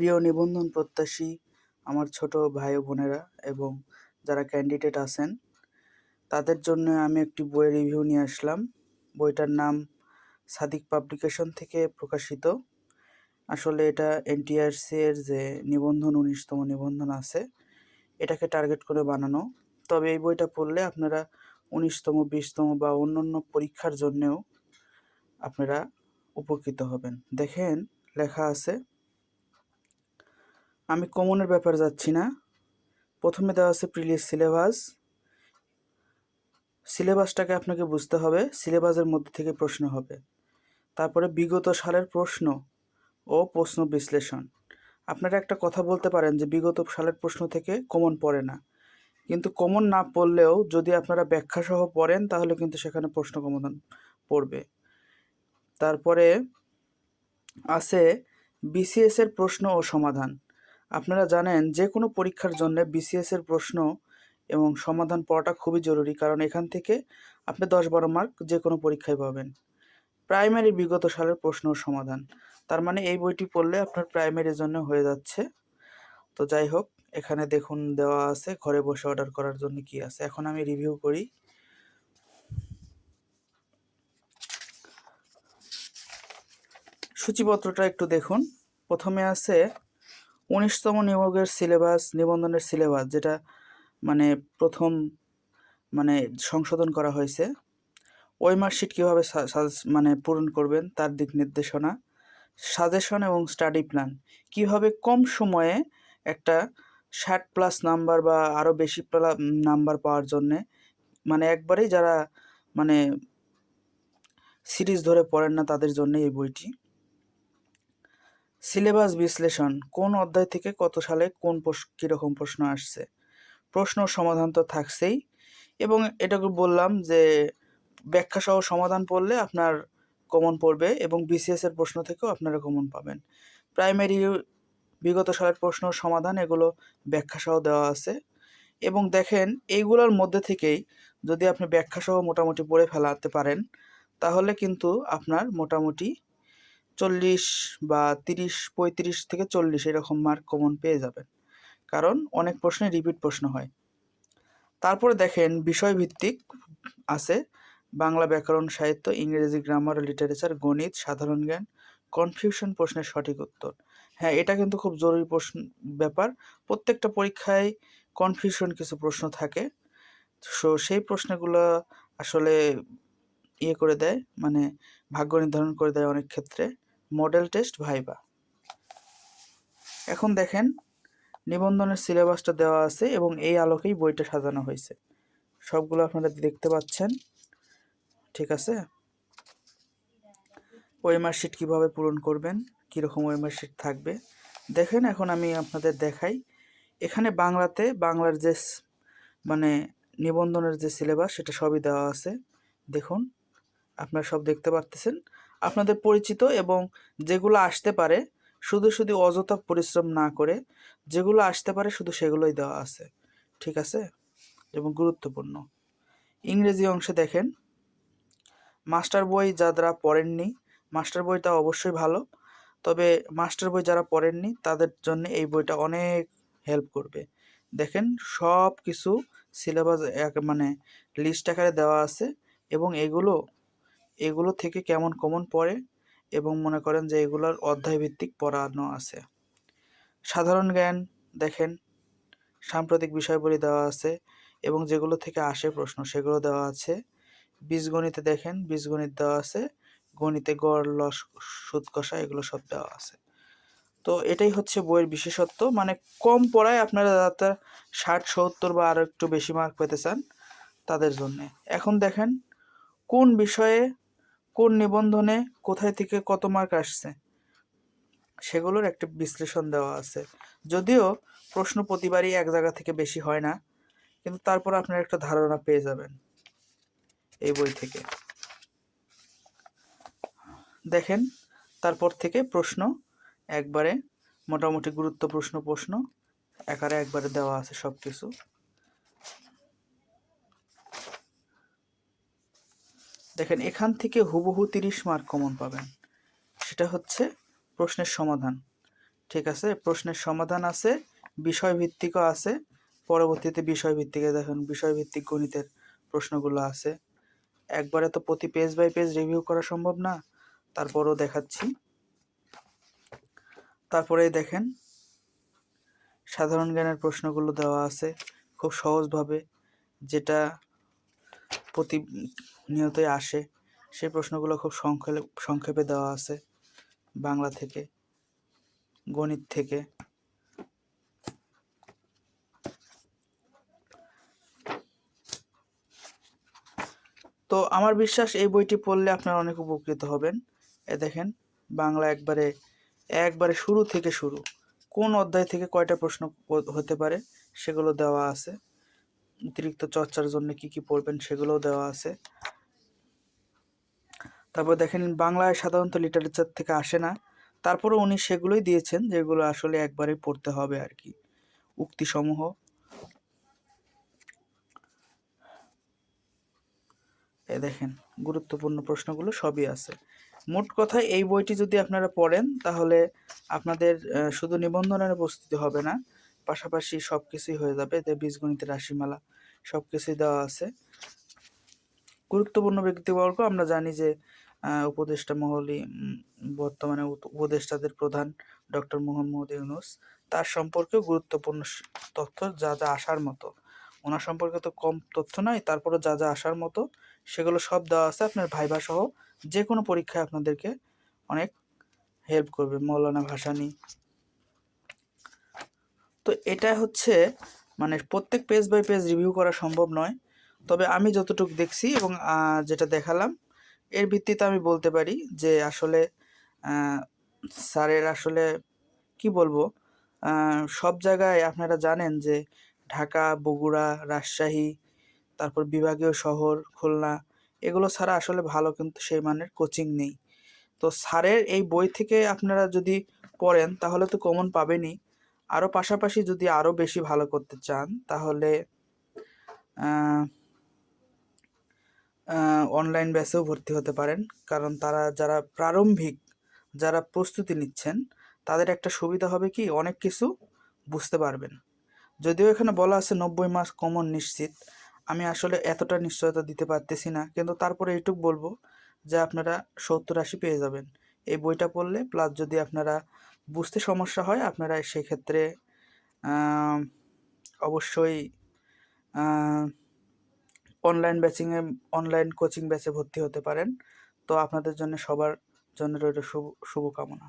প্রিয় নিবন্ধন প্রত্যাশী আমার ছোট ভাই বোনেরা এবং যারা ক্যান্ডিডেট আছেন, তাদের জন্য আমি একটি বইয়ের রিভিউ নিয়ে আসলাম। বইটার নাম সাদিক পাবলিকেশন থেকে প্রকাশিত। আসলে এটা এনটিআরসি এর যে নিবন্ধন, উনিশতম নিবন্ধন আছে, এটাকে টার্গেট করে বানানো। তবে এই বইটা পড়লে আপনারা উনিশতম, বিশতম বা অন্যান্য পরীক্ষার জন্যেও আপনারা উপকৃত হবেন। দেখেন, লেখা আছে আমি কমনের ব্যাপারে যাচ্ছি না। প্রথমে দেওয়া আছে প্রিলিয়াস সিলেবাস। সিলেবাসটাকে আপনাকে বুঝতে হবে, সিলেবাসের মধ্যে থেকে প্রশ্ন হবে। তারপরে বিগত সালের প্রশ্ন ও প্রশ্ন বিশ্লেষণ। আপনারা একটা কথা বলতে পারেন যে বিগত সালের প্রশ্ন থেকে কমন পড়ে না। কিন্তু কমন না পড়লেও যদি আপনারা ব্যাখ্যা সহ পড়েন, তাহলে কিন্তু সেখানে প্রশ্ন সমাধান পড়বে। তারপরে আছে বিসিএস এর প্রশ্ন ও সমাধান। আপনারা জানেন যে কোনো পরীক্ষার জন্য বিসিএস এর প্রশ্ন এবং সমাধান পড়াটা খুবই জরুরি, কারণ এখান থেকে আপনি দশ বারো মার্ক যে কোনো পরীক্ষায় পাবেন। প্রাইমারি বিগত সালের প্রশ্ন সমাধান। তার মানে এই বইটি পড়লে আপনার প্রাইমারির জন্য হয়ে যাচ্ছে। তো যাই হোক, এখানে দেখুন দেওয়া আছে ঘরে বসে অর্ডার করার জন্য কি আছে। এখন আমি রিভিউ করি। সূচিপত্রটা একটু দেখুন। প্রথমে আছে উনিশতম নিয়োগের সিলেবাস, নিবন্ধনের সিলেবাস, যেটা মানে প্রথম মানে সংশোধন করা হয়েছে। ওই মার্কশিট কীভাবে মানে পূরণ করবেন তার দিক নির্দেশনা, সাজেশন এবং স্টাডি প্ল্যান। কীভাবে কম সময়ে একটা ষাট প্লাস নাম্বার বা আরও বেশি নাম্বার পাওয়ার জন্যে মানে একবারেই যারা মানে সিরিজ ধরে পড়েন না তাদের জন্য এই বইটি। সিলেবাস বিশ্লেষণ, কোন অধ্যায় থেকে কত সালে কোন কীরকম প্রশ্ন আসছে? প্রশ্ন সমাধান তো থাকছেই। এবং এটাকে বললাম যে ব্যাখ্যা সহ সমাধান পড়লে আপনার কমন পড়বে এবং বিসিএস এর প্রশ্ন থেকেও আপনারা কমন পাবেন। প্রাইমারি বিগত সালের প্রশ্ন সমাধান এগুলো ব্যাখ্যা সহ দেওয়া আছে। এবং দেখেন, এইগুলোর মধ্যে থেকেই যদি আপনি ব্যাখ্যা সহ মোটামুটি পড়ে ফেলাতে পারেন, তাহলে কিন্তু আপনার মোটামুটি চল্লিশ বা তিরিশ, পঁয়ত্রিশ থেকে চল্লিশ এরকম মার্ক কমন পেয়ে যাবেন। কারণ অনেক প্রশ্নে রিপিট প্রশ্ন হয়। তারপরে দেখেন বিষয়ভিত্তিক আছে। বাংলা ব্যাকরণ, সাহিত্য, ইংরেজি গ্রামার লিটারেচার গণিত, সাধারণ জ্ঞান কনফিউশন প্রশ্নের সঠিক উত্তর। হ্যাঁ এটা কিন্তু খুব জরুরি প্রশ্ন, ব্যাপার। প্রত্যেকটা পরীক্ষায় কনফিউশন কিছু প্রশ্ন থাকে। সো সেই প্রশ্নগুলো আসলে ইয়ে করে দেয় মানে ভাগ্য নির্ধারণ করে দেয় অনেক ক্ষেত্রে। মডেল টেস্ট ভাইবা এখন দেখেন, নিবন্ধনের সিলেবাসটা দেওয়া আছে এবং এই আলোকেই বইটা সাজানো হয়েছে। সবগুলো আপনারা দেখতে পাচ্ছেন, ঠিক আছে? ওয়েমার শিট কীভাবে পূরণ করবেন, কীরকম ওয়েমার শিট থাকবে। দেখেন, এখন আমি আপনাদের দেখাই। এখানে বাংলাতে বাংলার যে মানে নিবন্ধনের যে সিলেবাস সেটা সবই দেওয়া আছে। দেখুন, আপনারা সব দেখতে পারতেছেন। আপনাদের পরিচিত এবং যেগুলো আসতে পারে, শুধু শুধু অযথা পরিশ্রম না করে যেগুলো আসতে পারে শুধু সেগুলোই দেওয়া আছে। ঠিক আছে? এবং গুরুত্বপূর্ণ। ইংরেজি অংশে দেখেন, মাস্টার বই যারা পড়েননি, মাস্টার বইটা অবশ্যই ভালো, তবে মাস্টার বই যারা পড়েননি, তাদের জন্য এই বইটা অনেক হেল্প করবে। দেখেন সব কিছু সিলেবাস মানে লিস্ট আকারে দেওয়া আছে এবং এগুলো এগুলো থেকে কেমন কমন পড়ে? এবং মনে করেন যে এগুলোর অধ্যায়ভিত্তিক পড়ানো আছে। সাধারণ জ্ঞান, দেখেন, সাম্প্রতিক বিষয়বলি দেওয়া আছে এবং যেগুলো থেকে আসে প্রশ্ন সেগুলো দেওয়া আছে। বীজগণিতে দেখেন, বীজগণিত দেওয়া আছে, গণিতে গড়, লস, সুদ, কষা এগুলো সব দেওয়া আছে। তো এটাই হচ্ছে বইয়ের বিশেষত্ব। মানে কম পড়ায় আপনারা যাতে ষাট, সত্তর বা আরও একটু বেশি মার্ক পেতে চান তাদের জন্যে। এখন দেখেন, কোন বিষয়ে কোন নিবন্ধনে কোথায় থেকে কত মার্ক আসছে? সেগুলোর একটা বিশ্লেষণ দেওয়া আছে। যদিও প্রশ্ন প্রতিবারই এক জায়গা থেকে বেশি হয় না, কিন্তু তারপর আপনার একটা ধারণা পেয়ে যাবেন এই বই থেকে। দেখেন, তারপর থেকে প্রশ্ন, একবারে মোটামুটি গুরুত্ব প্রশ্ন প্রশ্ন একারে একবারে দেওয়া আছে সব কিছু দেখেন, এখান থেকে হুবহু তিরিশ মার্ক কমন পাবেন। সেটা হচ্ছে প্রশ্নের সমাধান, ঠিক আছে? প্রশ্নের সমাধান আছে, বিষয়ভিত্তিকও আছে, পরবর্তীতে বিষয়ভিত্তিকে দেখেন, বিষয়ভিত্তিক গণিতের প্রশ্নগুলো আছে। একবারে তো প্রতি পেজ বাই পেজ রিভিউ করা সম্ভব না, তারপরও দেখাচ্ছি। তারপরে দেখেন, সাধারণ জ্ঞানের প্রশ্নগুলো দেওয়া আছে খুব সহজভাবে, যেটা প্রতিনিয়তই আসে। সেই প্রশ্নগুলো খুব সংক্ষেপে সংক্ষেপে দেওয়া আছে বাংলা থেকে, গণিত থেকে। তো আমার বিশ্বাস এই বইটি পড়লে আপনারা অনেক উপকৃত হবেন। এ দেখেন, বাংলা একবারে একবারে শুরু থেকে শুরু। কোন অধ্যায় থেকে কয়টা প্রশ্ন হতে পারে সেগুলো দেওয়া আছে। অতিরিক্ত চর্চার জন্য কি কি পড়বেন সেগুলোও দেওয়া আছে। তারপর দেখেন বাংলায় সাধারণত লিটারেচার থেকে আসে না। তারপরে উনি সেগুলোই দিয়েছেন যেগুলো আসলে একবারেই পড়তে হবে আর কি। উক্তিসমূহ। এ দেখেন, গুরুত্বপূর্ণ প্রশ্নগুলো সবই আছে। মোট কথায় এই বইটি যদি আপনারা পড়েন, তাহলে আপনাদের শুধু নিবন্ধনের প্রস্তুতি হবে না, পাশাপাশি সব কিছুই হয়ে যাবে। এতে বীজগণিতের রাশিমালা সব কিছুই দেওয়া আছে। গুরুত্বপূর্ণ ব্যক্তিবর্গ, আমরা জানি যে উপদেষ্টা মহলী উম, বর্তমানে উপ- উপদেষ্টাদের প্রধান ডক্টর মোহাম্মদ ইউনুস। তার সম্পর্কেও গুরুত্বপূর্ণ তথ্য যা যা আসার মতো। ওনার সম্পর্কে তো কম তথ্য নয় তারপরে যা যা আসার মতো সেগুলো সব দেওয়া আছে আপনার ভাইভা সহ যে কোনো পরীক্ষায় আপনাদেরকে অনেক হেল্প করবে মৌলানা ভাসানি। তো এটা হচ্ছে মানে প্রত্যেক পেজ বাই পেজ রিভিউ করা সম্ভব নয়। তবে আমি যতটুকু দেখছি এবং যেটা দেখালাম এর ভিত্তিতে আমি বলতে পারি যে আসলে স্যারের আসলে কি বলব সব জায়গায় আপনারা জানেন যে ঢাকা, বগুড়া, রাজশাহী, তারপর বিভাগীয় শহর, খুলনা, এগুলো ছাড়া আসলে ভালো কিন্তু সেই মানের কোচিং নেই। তো স্যারের এই বই থেকে আপনারা যদি পড়েন, তাহলে তো কমন পাবেনই। আরও পাশাপাশি যদি আরও বেশি ভালো করতে চান, তাহলে অনলাইন ব্যাচেও ভর্তি হতে পারেন। কারণ তারা যারা প্রারম্ভিক, যারা প্রস্তুতি নিচ্ছেন, তাদের একটা সুবিধা হবে কি, অনেক কিছু বুঝতে পারবেন। যদিও এখানে বলা আছে নব্বই মাস কমন নিশ্চিত, আমি আসলে এতটা নিশ্চয়তা দিতে পারতেছি না। কিন্তু তারপরে এইটুক বলব যে আপনারা সত্তর আশি পেয়ে যাবেন। এই বইটা পড়লে প্লাস যদি আপনারা বুঝতে সমস্যা হয়, আপনারা সেক্ষেত্রে অবশ্যই অনলাইন ব্যাচিংয়ে অনলাইন কোচিং ব্যাচে ভর্তি হতে পারেন। তো আপনাদের জন্য সবার জন্য রইল শুভ, শুভকামনা।